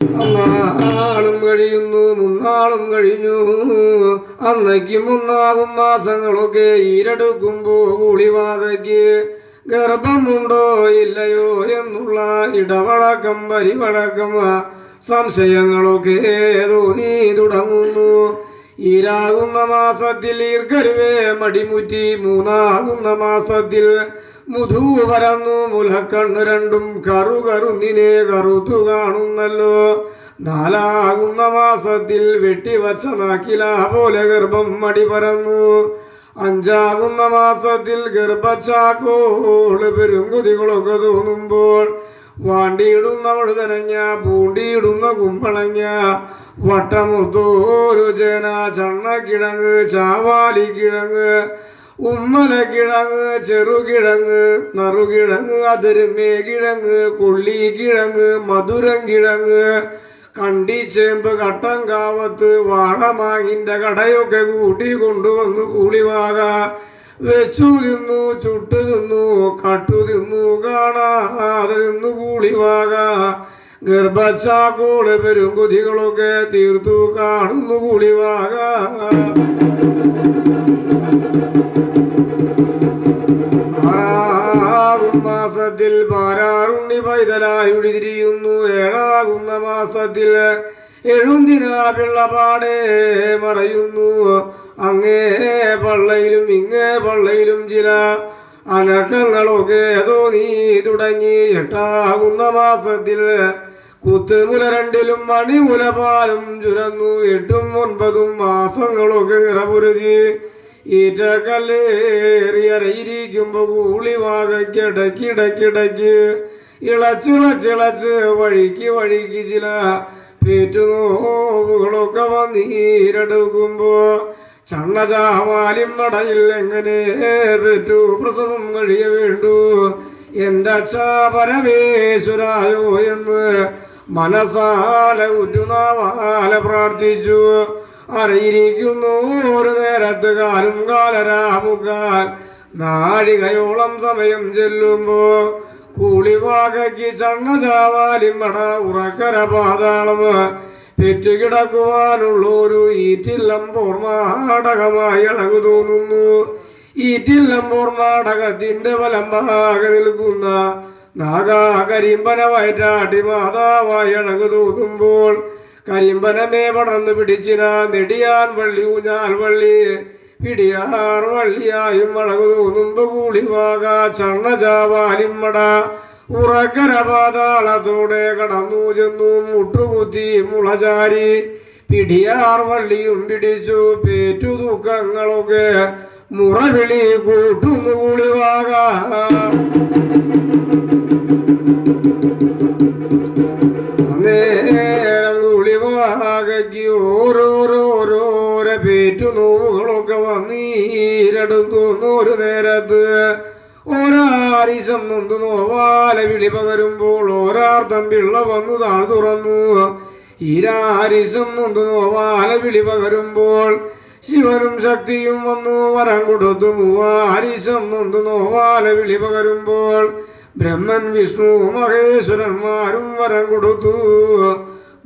നാളും കഴിയുന്നു മുന്നാളും കഴിഞ്ഞു. അന്നയ്ക്ക് മുന്നാകും മാസങ്ങളൊക്കെ ഈരെടുക്കുമ്പോൾ കൂളിവാതയ്ക്ക് ഗർഭമുണ്ടോ ഇല്ലയോ എന്നുള്ള ഇടവഴക്കം പരിവഴക്കം സംശയങ്ങളൊക്കെ തോന്നി തുടങ്ങുന്നു. ഈരാകുന്ന മാസത്തിൽ ഈർക്കരുവേ മടിമുറ്റി മൂന്നാകുന്ന മാസത്തിൽ മുധു പരന്നു മുലക്കണ്ണു രണ്ടും കറു കറുന്നിനെ കറുത്തു കാണുന്നല്ലോ. നാലാകുന്ന മാസത്തിൽ വെട്ടിവച്ച നാക്കിലാ പോലെ ഗർഭം മടി പരന്നു. അഞ്ചാകുന്ന മാസത്തിൽ ഗർഭച്ചാക്കോൾ പെരുങ്കുതികളൊക്കെ തോന്നുമ്പോൾ വാണ്ടിയിടുന്ന വഴുതനങ്ങ പൂണ്ടിയിടുന്ന കുമ്പളങ്ങ വട്ടമുത്തോരു ചേന ചണ്ണക്കിഴങ്ങ് ചാവാലിക്കിഴങ്ങ് ഉമ്മലക്കിഴങ്ങ് ചെറുകിഴങ്ങ് നറുകിഴങ്ങ് അതിരുമേ കിഴങ്ങ് കൊള്ളിക്കിഴങ്ങ് മധുരം കിഴങ്ങ് കണ്ടിച്ചേമ്പ് കട്ടൻ കാവത്ത് വാഴമാങ്ങിന്റെ കടയൊക്കെ കൂട്ടി കൊണ്ടുവന്നു കൂളിവാക. വെച്ചു തിന്നു ചുട്ടു തിന്നു കട്ടു തിന്നു കാണാതെ തിന്നു കൂളിവാക. ഗർഭച്ചാക്കോൾ പെരുങ്കുതികളൊക്കെ തീർത്തു കാണുന്നു കുളിവാക. മാസത്തിൽ പാരാറുണ്ണി പൈതലായി ഉഴിതിരിയുന്നു. ഏഴാകുന്ന മാസത്തിൽ എഴുന്തിനാ പിള്ളപാടെ മറയുന്നു. അങ്ങേ പള്ളയിലും ഇങ്ങേ പള്ളയിലും ചില അനക്കങ്ങളൊക്കെ തോന്നി തുടങ്ങി. എട്ടാകുന്ന മാസത്തിൽ കുത്തുമുല രണ്ടിലും മണിമുലപാലും ചുരന്നു എട്ടും ഒൻപതും മാസങ്ങളൊക്കെ നിറപുരുതി ഈറ്റക്കല്ലേറിയറിയിരിക്കുമ്പോ കൂളി വാകയ്ക്കിടക്കിടക്കിടക്ക് ഇളച്ചിളച്ചിളച്ച് വഴിക്ക് വഴിക്ക് ചില പേറ്റുനോവുകളൊക്കെ വന്നീരെടുക്കുമ്പോ ചണ്ണചാവാലിം നടയിൽ എങ്ങനെ പെറ്റു? പ്രസവം കഴിയ വേണ്ടു എന്റെ അച്ഛ പരമേശ്വരായോ എന്ന് മനസാല ഉറ്റുനാവാല പ്രാർത്ഥിച്ചു. അറിയിരിക്കുന്നു ഒരു നേരത്ത് കാലും കാലരാമുക്കാൽ നാഴികയോളം സമയം ചെല്ലുമ്പോ കൂളിവാകയ്ക്ക് മട ഉറക്കര പാതാളം. പെറ്റുകിടക്കുവാനുള്ളൊരു ഈറ്റില്ലം പോർമാടകമായി അളകു തോന്നുന്നു. ഈറ്റില്ലം പോർമാടകത്തിന്റെ ഭാഗ നിൽക്കുന്ന നാഗാ കരിമ്പന വയറ്റാട്ടി മാതാവായി തോന്നുമ്പോൾ കരിമ്പനമേ പടർന്നു പിടിച്ചിനാ നെടിയാൻ വള്ളി ഊഞ്ഞാൽ വള്ളി പിടിയാർ വള്ളിയായും അഴകു തോന്നുമ്പോ കൂളിവാക ചണ്ണചാവാലിമ്മട ഉറക്കരപാതാളത്തോടെ കടന്നു ചെന്നു മുട്ടുകുത്തി മുളചാരി. പിടിയാർ വള്ളിയും പിടിച്ചു പേറ്റു ദുഃഖങ്ങളൊക്കെ മുറവിളി കൂട്ടുന്നു കൂളിവാക നേരം കുളിവാകയ്ക്ക് ഓരോരോരോര പേറ്റു നോവുകളൊക്കെ വന്നീരടുന്നു ഒരു നേരത്ത്. ഒരാരിശം നൊന്തു നോവാല വിളി പകരുമ്പോൾ ഓരാർത്ഥം പിള്ള വന്നു താഴ് തുറന്നു. ഈരാരിശം നൊന്തു നോവാല വിളി പകരുമ്പോൾ ശിവനും ശക്തിയും വന്നു. വരം കൊടുത്തു മൂവാരിശം നൊന്തു നോവാല വിളി പകരുമ്പോൾ ബ്രഹ്മൻ വിഷ്ണു മഹേശ്വരന്മാരും വരം കൊടുത്തു.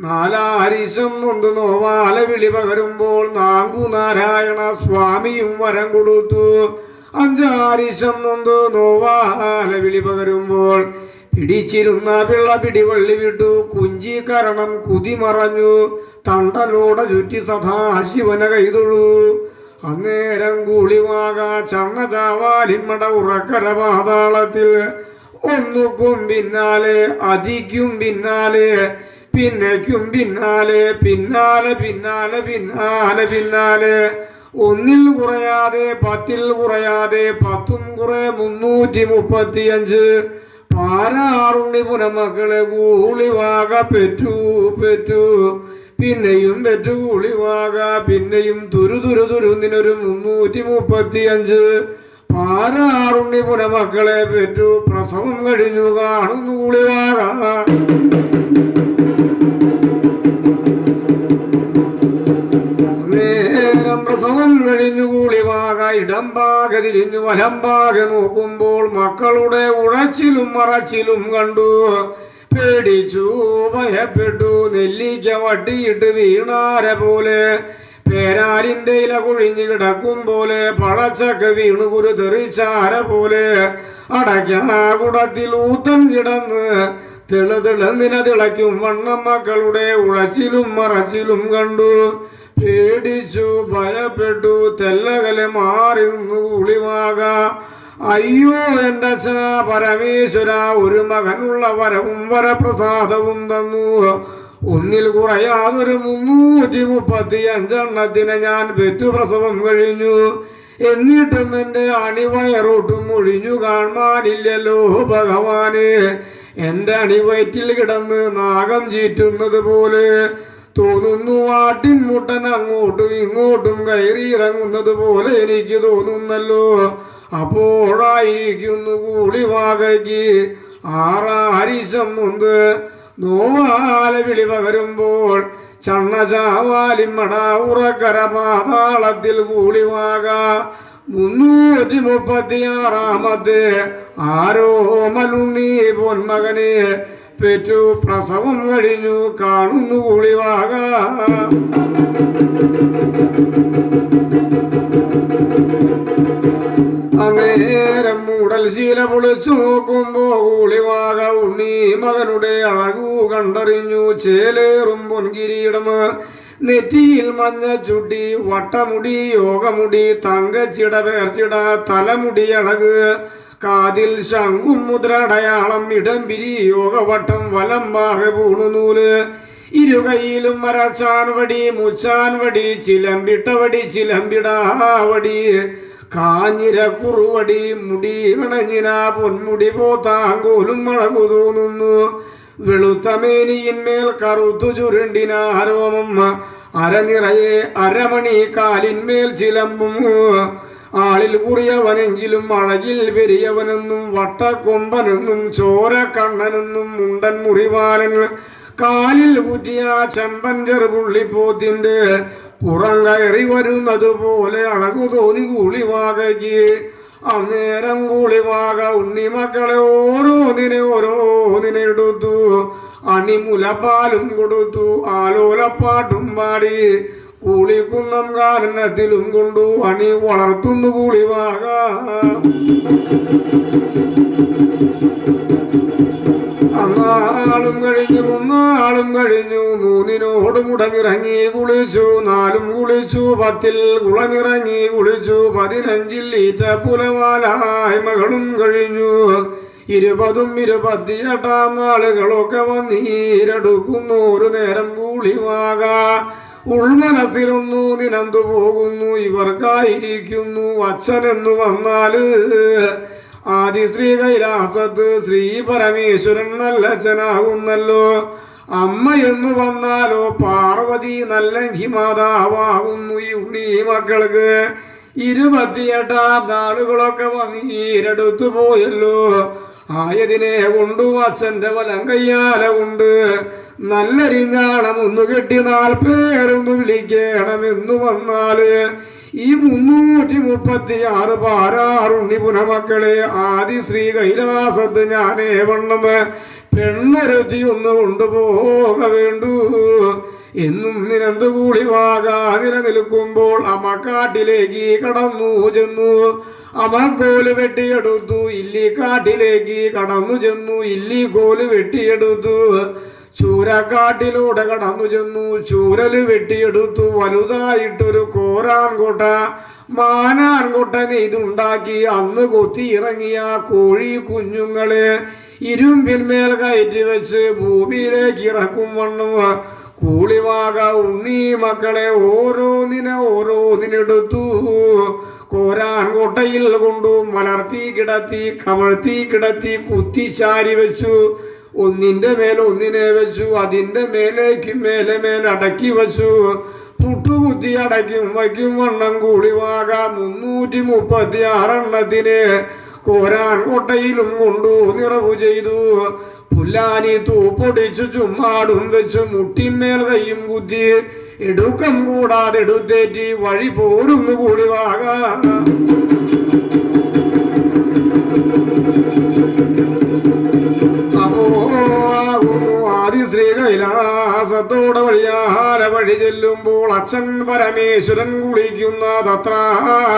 നാലാരിശം കൊണ്ട് നോവാല വിളി പകരുമ്പോൾ നാങ്കു നാരായണ സ്വാമിയും വരം കൊടുത്തു. അഞ്ചാരിശം കൊണ്ട് നോവാല വിളി പകരുമ്പോൾ പിടിച്ചിരുന്ന പിള്ള പിടിവള്ളി വിട്ടു. കുഞ്ചി കരണം കുതി മറഞ്ഞു തണ്ടലോട ചുറ്റി സദാ ശിവന കൈതൊഴു. അന്നേരം കൂളിവാക ചണ്ണ ചാവാലിമ്മട ഉറക്കര പാതാളത്തിൽ ഒന്നുക്കും പിന്നാലെ അതിക്കും പിന്നാലെ പിന്നയ്ക്കും പിന്നാലെ പിന്നാലെ പിന്നാലെ പിന്നാലെ പിന്നാലെ. ഒന്നിൽ കുറയാതെ പത്തിൽ കുറയാതെ പത്തും കുറെ മുന്നൂറ്റി മുപ്പത്തിയഞ്ച്. പാരാറുണ്ണി പുനമക്കളെ കൂളിവാക പെറ്റു പെറ്റു. പിന്നെയും പെറ്റു കൂളിവാക പിന്നെയും തുരു തുരു തുരുന്നിനൊരു മുന്നൂറ്റി പാരാറുണ്ണി പുനമക്കളെ പെറ്റു പ്രസവം കഴിഞ്ഞു കാണുന്നു നേരം പ്രസവം കഴിഞ്ഞു കൂളിവാക ഇടംപാകെ തിരിഞ്ഞു വലംപാകെ നോക്കുമ്പോൾ മക്കളുടെ ഉഴച്ചിലും മറച്ചിലും കണ്ടു. പേടിച്ചു ഭയപ്പെട്ടു നെല്ലിക്ക വട്ടിയിട്ട് വീണാര പോലെ പേരാലിന്റെ ഇല കുഴിഞ്ഞു കിടക്കും പോലെ പഴച്ചക്ക വീണു കുരു തെറിച്ചാര പോലെ. അടയ്ക്കാകുടത്തിൽ ഊത്തൻ ഊത്തം കിടന്ന് തെളുതെളുന്നിന തിളയ്ക്കും വണ്ണം മക്കളുടെ ഉഴച്ചിലും മറച്ചിലും കണ്ടു. പേടിച്ചു ഭയപ്പെട്ടു തെല്ലകലെ മാറി ഉളിവാക അയ്യോ എന്റെ പരമേശ്വര ഒരു മകനുള്ള വരവും വരപ്രസാദവും തന്നു. ഒന്നിൽ കുറയാതൊരു മുന്നൂറ്റി മുപ്പത്തി അഞ്ചെണ്ണത്തിന് ഞാൻ പെറ്റുപ്രസവം കഴിഞ്ഞു. എന്നിട്ടും എന്റെ അണിവയറോട്ടും ഒഴിഞ്ഞു കാണാനില്ലല്ലോ ഭഗവാനെ. എന്റെ അണിവയറ്റിൽ കിടന്ന് നാഗം ചീറ്റുന്നത് പോലെ തോന്നുന്നു. ആട്ടിൻ മുട്ടൻ അങ്ങോട്ടും ഇങ്ങോട്ടും കയറി ഇറങ്ങുന്നത് പോലെ എനിക്ക് തോന്നുന്നല്ലോ. അപ്പോഴായിരിക്കുന്നു കൂളിവാകയ്ക്ക് ആറാരിശം മുന്ത് നോവാല വിളി പകരുമ്പോൾ ചണ്ണചാവാലിമ്മട ഉറക്കര പാതാളത്തിൽ കൂളിവാക മുന്നൂറ്റി മുപ്പത്തി ആറാമത്തെ ആരോ മലുണ്ണി പൊന്മകനെ പെറ്റു പ്രസവം കഴിഞ്ഞു കാണുന്നു കുളിവാക. അന്നേരം മൂടൽ ശീല പൊളിച്ചു നോക്കുമ്പോ കൂളിവാക ഉണ്ണി മകനുടെ അഴകു കണ്ടറിഞ്ഞു ചേലേറും പൊൻകിരീടമ നെറ്റിയിൽ മഞ്ഞ ചുട്ടി വട്ടമുടി യോഗമുടി തങ്കച്ചിട പേർച്ചിട തലമുടി അഴക്. കാതിൽ ശംഖും മുദ്രടയാളം ഇടംപിരി യോഗവട്ടം വലം ബാഹ പൂണുനൂൽ ഇരുകൈയിലും മരച്ചാൻ വടി മുച്ചാൻ വടി ചിലമ്പിട്ടവടി ചിലമ്പിടാവടി. കാഞ്ഞിര കുറുവടി മുടി വിണഞ്ഞിന പൊന്മുടി പോത്താങ്കോലും മഴകു തോന്നുന്നു. വെളുത്ത മേനിയിന്മേൽ കറുത്തു ചുരുണ്ടിന ഹരോമം അരനിറയെ അരമണി കാലിന്മേൽ ചിലമ്പും ആളിൽ കുറിയവനെങ്കിലും അഴകിൽ പെരിയവനെന്നും വട്ടക്കൊമ്പനെന്നും ചോരക്കണ്ണനെന്നും മുണ്ടൻ മുറിവാലൻ കാലിൽ കുറ്റിയ ചെമ്പൻ ചെറുപുള്ളിപ്പോത്തിന്റെ പുറം കയറി വരുന്നത് പോലെ അഴകു തോന്നി കൂളിവാകയ്ക്ക്. അന്നേരം കൂളിവാക ഉണ്ണിമക്കളെ ഓരോന്നിനെ ഓരോന്നിനെ എടുത്തു. അണിമുലപ്പാലും കൊടുത്തു. ആലോലപ്പാട്ടും പാടി. കൂളിക്കുന്നം കാരണത്തിലും കൊണ്ടു അണി വളർത്തുന്നു കൂളിവാക. അന്നാളും കഴിഞ്ഞു മൂന്നാളും കഴിഞ്ഞു മൂന്നിനോട് മുടങ്ങിറങ്ങി കുളിച്ചു നാലും കുളിച്ചു പത്തിൽ കുളമിറങ്ങി കുളിച്ചു പതിനഞ്ചിൽ ഈറ്റ പുലവാലായി മകളും കഴിഞ്ഞു. ഇരുപതും ഇരുപത്തിയെട്ടാം നാളുകളൊക്കെ വന്നീരെടുക്കുന്നു ഒരു നേരം കൂളിവാക. ഉൾമനസ്സിലൊന്നു നിനന്തു പോകുന്നു ഇവർക്കായിരിക്കുന്നു അച്ഛനെന്നു വന്നാൽ. ആദി ശ്രീ കൈലാസത്ത് ശ്രീ പരമേശ്വരൻ നല്ല അച്ഛനാകുന്നല്ലോ അമ്മ എന്ന് വന്നാലോ പാർവതി നല്ല മാതാവാകുന്നു ഉണ്ണി മക്കൾക്ക്. ഇരുപത്തിയെട്ടാം നാളുകളൊക്കെ വന്നീരെടുത്തു പോയല്ലോ. ആയതിനെ കൊണ്ടു അച്ഛന്റെ വലം കയ്യാല കൊണ്ട് നല്ല റിങ്ങാണം ഒന്ന് കെട്ടി നാൽപ്പേരൊന്ന് വിളിക്കണമെന്ന് വന്നാൽ ഈ മുന്നൂറ്റി മുപ്പത്തി ആറ് പാരാറുണ്ണി പുനമക്കളെ ആദി ശ്രീ കൈലാസത്ത് ഞാനേ വണ്ണം. പെണ്ണൊരുത്തി ഒന്ന് കൊണ്ടുപോക വേണ്ടു. എന്നും നിരന്തു കൂടി വാകാ നിലനിൽക്കുമ്പോൾ അമ്മക്കാട്ടിലേക്ക് കടന്നു ചെന്നു. അമ്മക്കോൽ വെട്ടിയെടുത്തു ഇല്ലി കാട്ടിലേക്ക് കടന്നു ചെന്നു ഇല്ലി കോൽ വെട്ടിയെടുത്തു. ചൂരക്കാട്ടിലൂടെ കടന്നു ചെന്നു ചൂരൽ വെട്ടിയെടുത്തു. വലുതായിട്ടൊരു കോരാൻകോട്ട മാനാൻകോട്ട നെയ്തുണ്ടാക്കി അന്ന് കൊത്തി ഇറങ്ങിയ കോഴി കുഞ്ഞുങ്ങളെ ഇരുമ്പിന്മേൽ കയറ്റി വെച്ച് ഭൂമിയിലേക്ക് ഇറക്കും വണ്ണം കൂളിവാക ഉണ്ണി മക്കളെ ഓരോന്നിനെ ഓരോന്നിനെടുത്തു കോരാൻ കൊട്ടയിൽ കൊണ്ടു മലർത്തി കിടത്തി കമഴ്ത്തി കിടത്തി കുത്തിച്ചാരി വെച്ചു. ഒന്നിന്റെ മേൽ ഒന്നിനെ വെച്ചു അതിന്റെ മേലേക്ക് മേലെ മേൽ അടക്കി വെച്ചു. പുട്ടുകുത്തി അടയ്ക്കും വയ്ക്കും വണ്ണം കൂളിവാക മുന്നൂറ്റി മുപ്പത്തി ആറെണ്ണത്തിന് കോരാൻ കൊട്ടയിലും കൊണ്ടു നിറവു ചെയ്തു. പുല്ലാനി തൂപ്പൊടിച്ചു ചുമ്മാടും വെച്ചു മുട്ടിന്മേൽ കയ്യും കുത്തി. എടുക്കം കൂടാതെ എടുത്തേറ്റി വഴി പോരും കൂടി കൂടിവാക ശ്രീ കൈലാസത്തോടെ വഴിയാഹാര വഴി ചെല്ലുമ്പോൾ അച്ഛൻ പരമേശ്വരൻ കുളിക്കുന്ന തത്ര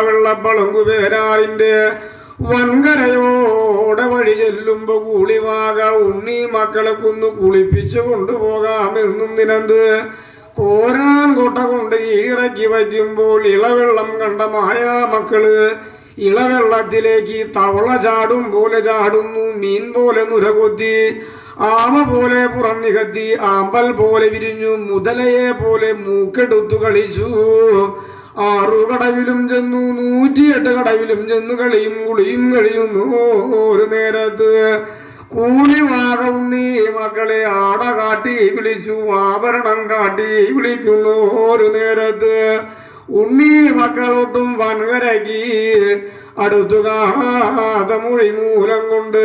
വെള്ളപ്പളം പേരാറിന്റെ വൻകരയോടെ വഴി ചെല്ലുമ്പോ കൂളിവാക ഉണ്ണി മക്കളെ കൊന്നു കുളിപ്പിച്ചു കൊണ്ടുപോകാമെന്നും നിനന്ത്. കോരാൻ കൊട്ട കൊണ്ട് കീഴിറക്കി വയ്ക്കുമ്പോൾ ഇളവെള്ളം കണ്ട മായാ മക്കൾ. ഇളവെള്ളത്തിലേക്ക് തവള ചാടും പോലെ ചാടുന്നു മീൻ പോലെ നുരകൊത്തി. ആമ പോലെ പുറം നികത്തി ആമ്പൽ പോലെ വിരിഞ്ഞു മുതലയെ പോലെ മൂക്കെടുത്തു കളിച്ചു. ആറു കടവിലും ചെന്നു നൂറ്റിയെട്ട് കടവിലും ചെന്നു കളിയും കുളിയും കഴിയുന്നു. ഒരു നേരത്ത് കൂലി വാകവുണ്ണി മക്കളെ ആട കാട്ടി വിളിച്ചു ആഭരണം കാട്ടി വിളിക്കുന്നു. ഒരു നേരത്ത് ഉണ്ണി മക്കളൊട്ടും വൻകരകി അടുത്തു കാണാത്ത മൊഴി മൂലം കൊണ്ട്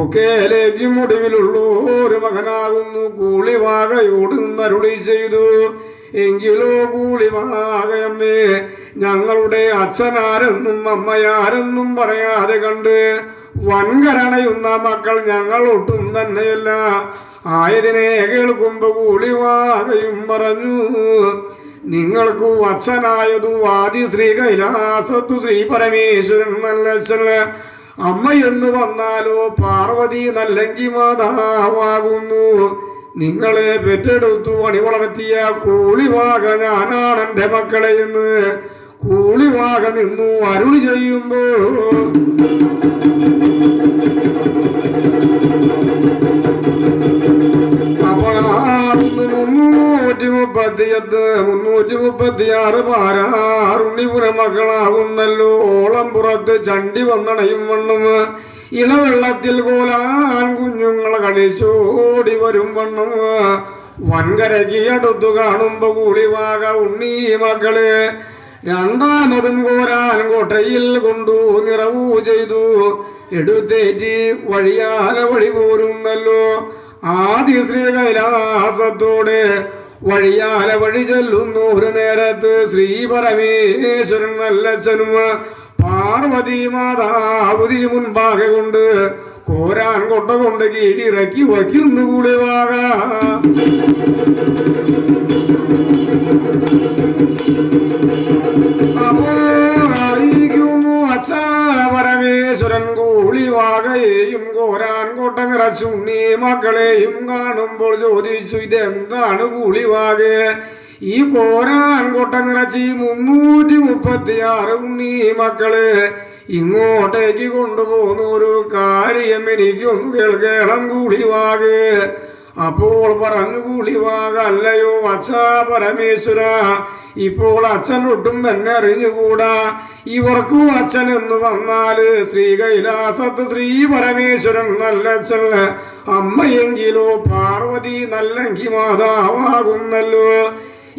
ഒക്കേലേക്ക് മുടിവിലുള്ള ഒരു മകനാകുന്നു കൂളിവാകയോട് നരുളി ചെയ്തു. എങ്കിലോ കൂളിവാകയമ്മേ ഞങ്ങളുടെ അച്ഛനാരെന്നും അമ്മയാരെന്നും പറയാതെ കണ്ട് വൻകരണയുന്ന മക്കൾ ഞങ്ങൾ ഒട്ടും തന്നെയല്ല. ആയതിനെ കേൾക്കുമ്പോ കൂളിവാകയും പറഞ്ഞു നിങ്ങൾക്കു അച്ഛനായതു വാദി ശ്രീ കൈലാസത്തു ശ്രീ പരമേശ്വരൻ നല്ലച്ഛന് അമ്മയെന്ന് വന്നാലോ പാർവതി നല്ലെങ്കി മാതാവാകുന്നു. നിങ്ങളെ പെറ്റെടുത്തു അണി വളർത്തിയ കൂളിവാക ഞാനാണ് എന്റെ മക്കളെ എന്ന് കൂളിവാക നിന്നു അരുളി ചെയ്യുമ്പോ. മുന്നൂറ്റി മുപ്പത്തിയെട്ട് മുന്നൂറ്റി മുപ്പത്തിയാറ് പാരാറുണ്ണിപുര മക്കളാകുന്നല്ലോ ഓളം പുറത്ത് ചണ്ടി വന്നണയും വണ്ണം. ഇളവെള്ളത്തിൽ പോലാൻ കുഞ്ഞുങ്ങൾ കളിച്ചോടി വരും വണ്ണ വൻകരകിയടുത്തു കാണുമ്പോ കൂളിവാക ഉണ്ണി മക്കൾ രണ്ടാമതും കോരാൻ കോട്ടയിൽ കൊണ്ടു നിറവു ചെയ്തു. എടുത്തേറ്റി വഴിയാല വഴി പോരുന്നല്ലോ. ആദ്യ ശ്രീ കൈലാസത്തോടെ വഴിയാല വഴി ചെല്ലുന്നു. ഒരു നേരത്ത് ശ്രീ പരമേശ്വരൻ നല്ലച്ഛനും പാർവതി മാതാവുതി മുൻപാകെ കൊണ്ട് കോരാൻ കൊട്ട കൊണ്ട് കീഴിറക്കി വയ്ക്കുന്നു കൂടെ വാക അച്ഛ പരമേശ്വരൻ കൂളിവാകയെയും മക്കളെയും കാണുമ്പോൾ ചോദിച്ചു ഇതെന്താണ് കൂളിവാകെ? ഈ കോരാൻ കൊട്ട നിറച്ച് മുന്നൂറ്റി മുപ്പത്തി ആറ് ഉണ്ണി മക്കൾ. ഇങ്ങോട്ടേക്ക് കൊണ്ടുപോകുന്ന ഒരു കാര്യം എനിക്കൊന്ന് കേൾക്കണം കൂളിവാക് അപ്പോൾ പറഞ്ഞു കൂളിവാകല്ലയോ അച്ഛ പരമേശ്വര. ഇപ്പോൾ അച്ഛൻ ഒട്ടും തന്നെ അറിഞ്ഞുകൂടാ. ഇവർക്കും അച്ഛൻ എന്ന് വന്നാൽ ശ്രീ കൈലാസത്ത് ശ്രീ പരമേശ്വരൻ നല്ല അച്ഛൻ അമ്മയെങ്കിലോ പാർവതി നല്ലെങ്കി മാതാവാകുന്നല്ലോ.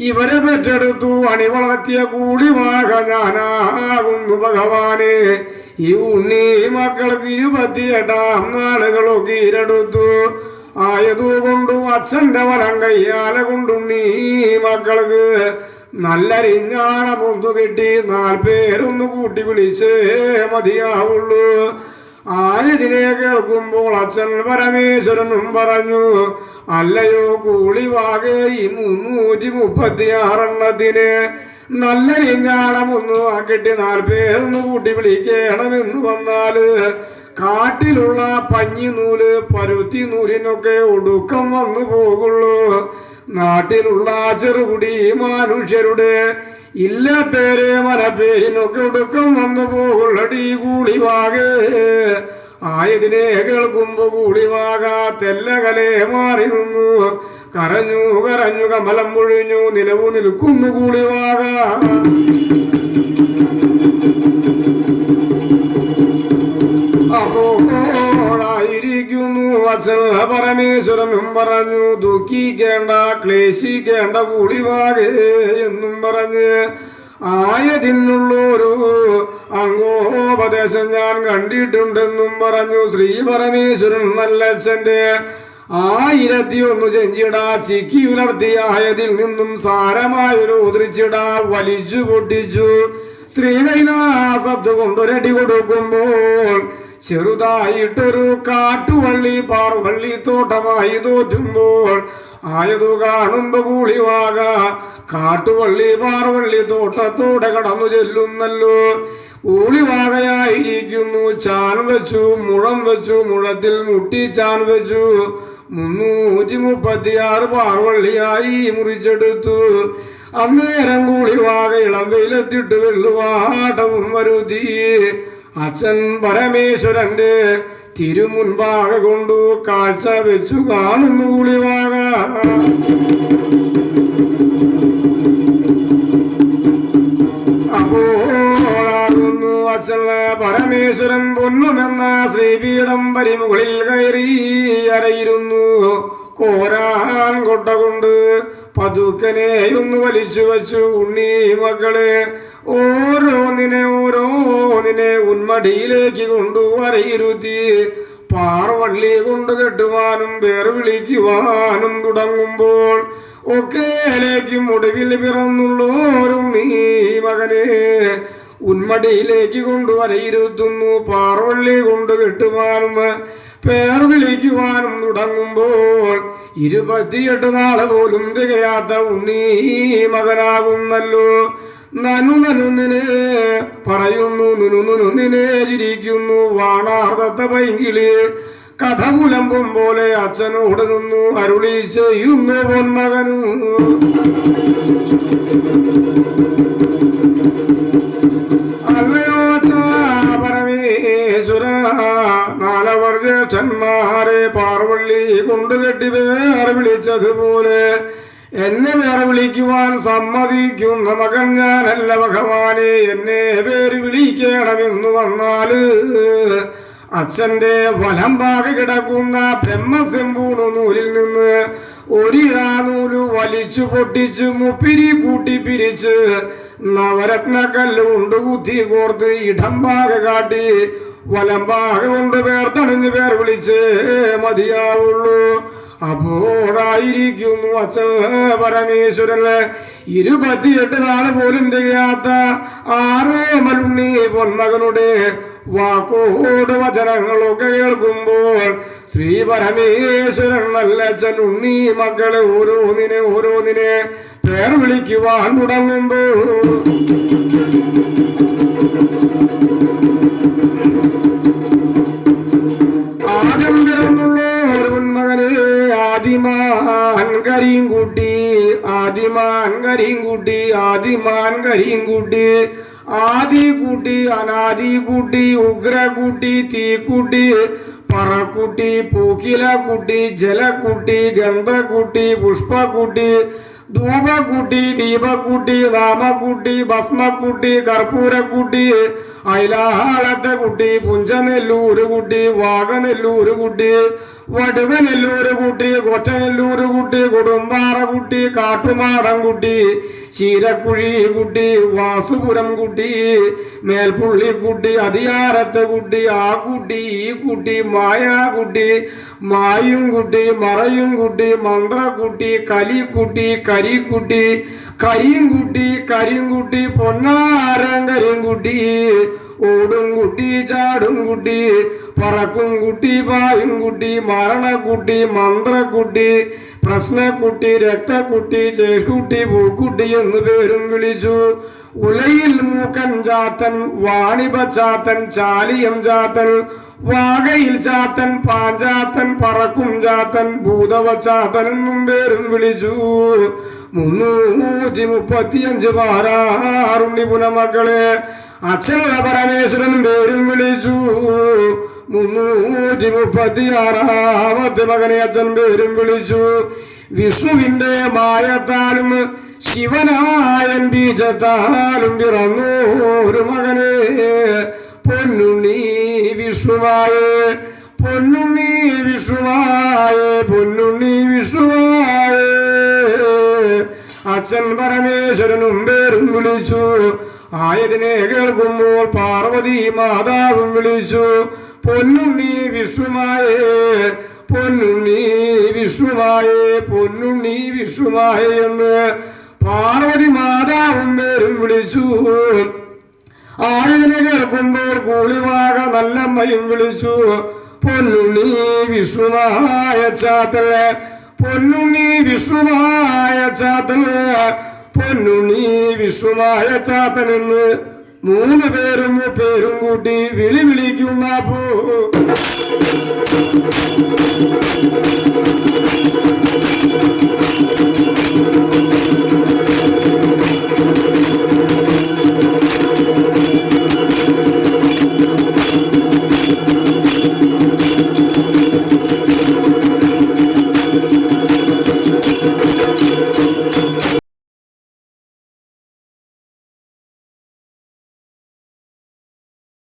ഇവരെ പെറ്റെടുത്തു അണി വളർത്തിയ കൂടിവാക ഞാനാകുന്നു ഭഗവാനെ. ഈ ഉണ്ണി മക്കൾക്ക് ഇരുപത്തിയെട്ടാം നാളുകളൊക്കെ ഇരടുത്തു ആയതുകൊണ്ടു അച്ഛന്റെ വലം കയ്യാല കൊണ്ടും നീ മക്കൾക്ക് നല്ല റിഞ്ഞാണമൊന്നു കിട്ടി നാൽപ്പേരൊന്നു കൂട്ടി വിളിച്ചേ മതിയാവുള്ളൂ. ആയതിനെ കേൾക്കുമ്പോൾ അച്ഛൻ പരമേശ്വരനും പറഞ്ഞു അല്ലയോ കൂളിവാകെ ഈ മുന്നൂറ്റി മുപ്പത്തി ആറെണ്ണത്തിന് നല്ല റിഞ്ഞാണമൊന്നു ആക്കിട്ട് നാൽപ്പേരൊന്ന് കൂട്ടി വിളിക്കണമെന്ന് വന്നാൽ കാട്ടിലുള്ള പഞ്ഞി നൂൽ പരുത്തി നൂലിനൊക്കെ ഒടുക്കം വന്നു പോകുള്ളൂ. നാട്ടിലുള്ള ചെറുകുടി മനുഷ്യരുടെ ഇല്ല പേരെ മനപ്പേരിനൊക്കെ ഒടുക്കം വന്നു പോകുള്ളടി കൂളിവാകെ ആയതിനെ കേൾക്കുമ്പോ കൂളിവാക കലെ മാറി നിന്നു. കരഞ്ഞു കരഞ്ഞു കമലം പൊഴിഞ്ഞു നിലവു നിൽക്കുന്നു കൂളിവാക അപ്പോഴായിരിക്കുന്നു അച്ഛൻ പരമേശ്വരനും പറഞ്ഞു. ദുഃഖിക്കേണ്ട ക്ലേശിക്കേണ്ട കൂളിവാകേ എന്നും പറഞ്ഞ് ആയതിനുള്ളൊരു അംഗോപദേശം ഞാൻ കണ്ടിട്ടുണ്ടെന്നും പറഞ്ഞു. ശ്രീ പരമേശ്വരൻ നല്ലച്ഛന്റെ ആയിരത്തി ഒന്ന് ചെഞ്ചിട ചിക്കി ഉലർത്തിയായതിൽ നിന്നും സാരമായൊരു ഉദ്രിച്ചിടാ വലിച്ചു പൊട്ടിച്ചു. ശ്രീകൈലാസത്ത് കൊണ്ടൊരടി കൊടുക്കുമ്പോൾ ചെറുതായിട്ടൊരു കാട്ടുവള്ളി പാർവള്ളി തോട്ടമായി തോറ്റുമ്പോൾ ആയതു കാണുമ്പോ കൂളിവാക കാട്ടുവള്ളി പാർവള്ളി തോട്ടത്തോടെ കടന്നു ചെല്ലുന്നല്ലോ. ഊളിവാകയായിരിക്കുന്നു ചാൻ വെച്ചു മുഴം വെച്ചു മുഴത്തിൽ മുട്ടി ചാൻ വെച്ചു. മുന്നൂറ്റി മുപ്പത്തിയാറ് പാർവള്ളിയായി മുറിച്ചെടുത്തു. അന്നേരം കൂളിവാക ഇളം വെയിലെത്തിട്ട് വെള്ളുവാട്ടവും വരുത്തി. അച്ഛൻ പരമേശ്വരന്റെ തിരുമുൻപാക കൊണ്ടു കാഴ്ച വെച്ചു കാണുന്നു കൂളിവാക അപ്പോളാകുന്നു അച്ഛൻ പരമേശ്വരൻ പൊന്നുമെന്ന ശ്രീപീഠം പരിമുകളിൽ കയറി അരയിരുന്നു. കോരാൻ കൊട്ട കൊണ്ട് പതുക്കനെ ഒന്ന് വലിച്ചു വച്ചു. ഉണ്ണി മക്കളെ ഓരോന്നിനെ ഓരോന്നിനെ ഉന്മടിയിലേക്ക് കൊണ്ടു അരയിരുത്തി പാർവള്ളി കൊണ്ട് കെട്ടുവാനും പേർ വിളിക്കുവാനും തുടങ്ങുമ്പോൾ ഒക്കേലേക്കും ഒടുവിൽ പിറന്നുള്ളോരും നീ മകനെ ഉന്മടിയിലേക്ക് കൊണ്ടുവരയിരുത്തുന്നു. പാർവള്ളി കൊണ്ട് കെട്ടുവാനും പേർ വിളിക്കുവാനും തുടങ്ങുമ്പോൾ ഇരുപത്തിയെട്ട് നാൾ പോലും തികയാത്ത ഉണ്ണീ മകനാകുന്നല്ലോ. നനു നനുന്നിനെ പറയുന്നു നുനു നുനുന്നിനെ ചിരിക്കുന്നു വാണാർദത്ത പൈങ്കിളി. കഥ പുലമ്പും പോലെ അച്ഛനോട് നിന്നു അരുളി ചെയ്യുന്നു പൊന്മകനു. അല്ലയോ പരമേശ്വര നാലവർ ജ്യേഷ്ഠന്മാരെ പാർവള്ളി കൊണ്ടുകെട്ടി വേറെ വിളിച്ചതുപോലെ എന്നെ വേറെ വിളിക്കുവാൻ സമ്മതിക്കുന്ന മകൻ ഞാനല്ല ഭഗവാനെ. എന്നെ പേര് വിളിക്കണമെന്ന് വന്നാൽ അച്ഛന്റെ വലം ഭാഗം കിടക്കുന്ന ബ്രഹ്മസെമ്പൂണു നൂലിൽ നിന്ന് ഒരിഴാനൂൽ വലിച്ചു പൊട്ടിച്ച് മുപ്പിരി കൂട്ടി പിരിച്ച് നവരത്നക്കല്ല് കൊണ്ട് കുത്തി കോർത്ത് ഇടം പാക കാട്ടി വലം പാക കൊണ്ട് പേർ തണിഞ്ഞ് പേർ വിളിച്ച് മതിയാവുള്ളൂ. അപ്പോഴായിരിക്കുന്നു അച്ഛൻ പരമേശ്വരന്. ഇരുപത്തിയെട്ട് നാൾ പോലും തികയാത്ത ആറേ മലുണ്ണി പൊന്മകനുടെ വാക്കോട് വചനങ്ങളൊക്കെ കേൾക്കുമ്പോൾ ശ്രീ പരമേശ്വരൻ നല്ല അച്ഛൻ ഉണ്ണി മക്കളെ ഓരോന്നിനെ ഓരോന്നിനെ പേർ വിളിക്കുവാൻ തുടങ്ങുമ്പോൾ ആദിമാൻ കരിയും കൂട്ടി ആദിമാൻ കരിയും കൂട്ടി ആദിമാൻ കരിയും കൂട്ടി ആദി കൂട്ടി അനാദി കൂട്ടി ഉഗ്ര കൂട്ടി തീ കൂട്ടി പറക്കൂട്ടി പൂക്കില കൂട്ടി ജലക്കുട്ടി ഗന്ധക്കൂട്ടി പുഷ്പക്കുട്ടി ധൂപക്കുട്ടി ദീപക്കുട്ടി നാമക്കുട്ടി ഭസ്മക്കുട്ടി കർപ്പൂരക്കുട്ടി അയിലാളത്തെ കുട്ടി പുഞ്ചനെല്ലൂര് കുട്ടി വാഗനെല്ലൂര് കുട്ടി വടുവനെല്ലൂര് കൂട്ടി കൊറ്റനെല്ലൂര് കൂട്ടി കൊടുമ്പാറ കുട്ടി കാട്ടുമാടൻ കുട്ടി ചീരക്കുഴി കുട്ടി വാസുപുരം കുട്ടി മേൽപ്പുള്ളി കുട്ടി കുട്ടി ആ കുട്ടി ഈ കുട്ടി മായ കുട്ടി മായും കുട്ടി മറയും കുട്ടി മന്ത്രക്കുട്ടി കലിക്കുട്ടി കരിക്കുട്ടി കരിയും കുട്ടി കരിയും കുട്ടി പൊന്നാരം കരിയും കുട്ടി ഓടും കുട്ടി ചാടും കുട്ടി പറക്കും കുട്ടി പായും കുട്ടി മരണക്കുട്ടി മന്ത്രക്കുട്ടി പ്രശ്നക്കുട്ടി രക്തക്കുട്ടി ചേക്കുട്ടി പൂക്കുട്ടി എന്ന് പേരും വിളിച്ചു. ഉലയിൽ മൂക്കൻ ചാത്തൻ വാണിപ ചാത്തൻ ചാലിയം ചാത്തൻ വാകയിൽ ചാത്തൻ പാഞ്ചാത്തൻ പറക്കും ചാത്തൻ ഭൂതവ ചാത്തൻ എന്നും പേരും വിളിച്ചു. മുന്നൂറ്റി മുപ്പത്തിയഞ്ച് പാരാറുണ്ണി പുനമക്കളെ അച്ഛന പരമേശ്വരൻ പേരും വിളിച്ചു. മുന്നൂറ്റി മുപ്പത്തി ആറാമത്തെ മകനെ അച്ഛൻ പേരും വിളിച്ചു. വിഷ്ണുവിന്റെ മായത്താലും ശിവനായൻ ബീജത്താലും പിറന്നു ഒരു മകനെ. പൊന്നുണ്ണി വിഷ്ണുവായേ പൊന്നുണ്ണി വിഷ്ണുവായേ പൊന്നുണ്ണി വിഷ്ണുവായേ. അച്ഛൻ പരമേശ്വരനും പേരും വിളിച്ചു. ആയതിനെ കേൾക്കുമ്പോൾ പാർവതി മാതാവും വിളിച്ചു പൊന്നുണ്ണി വിഷ്ണുമായേ പൊന്നുണ്ണി വിഷ്ണുമായേ പൊന്നുണ്ണി വിഷ്ണുമായേ എന്ന് പാർവതി മാതാവും പേരും വിളിച്ചു. ആയതിനെ കേൾക്കുമ്പോൾ കൂളിവാക നല്ലമ്മയും വിളിച്ചു പൊന്നുണ്ണി വിഷ്ണുമായ ചാത്തൽ പൊന്നുണ്ണി വിഷ്ണുമായ ചാത്തൽ പൊന്നുണ്ണി വിശ്വനായച്ചാത്തനെന്ന് മൂന്ന് പേരും പേരും കൂട്ടി വിളി വിളിക്കുന്ന പോ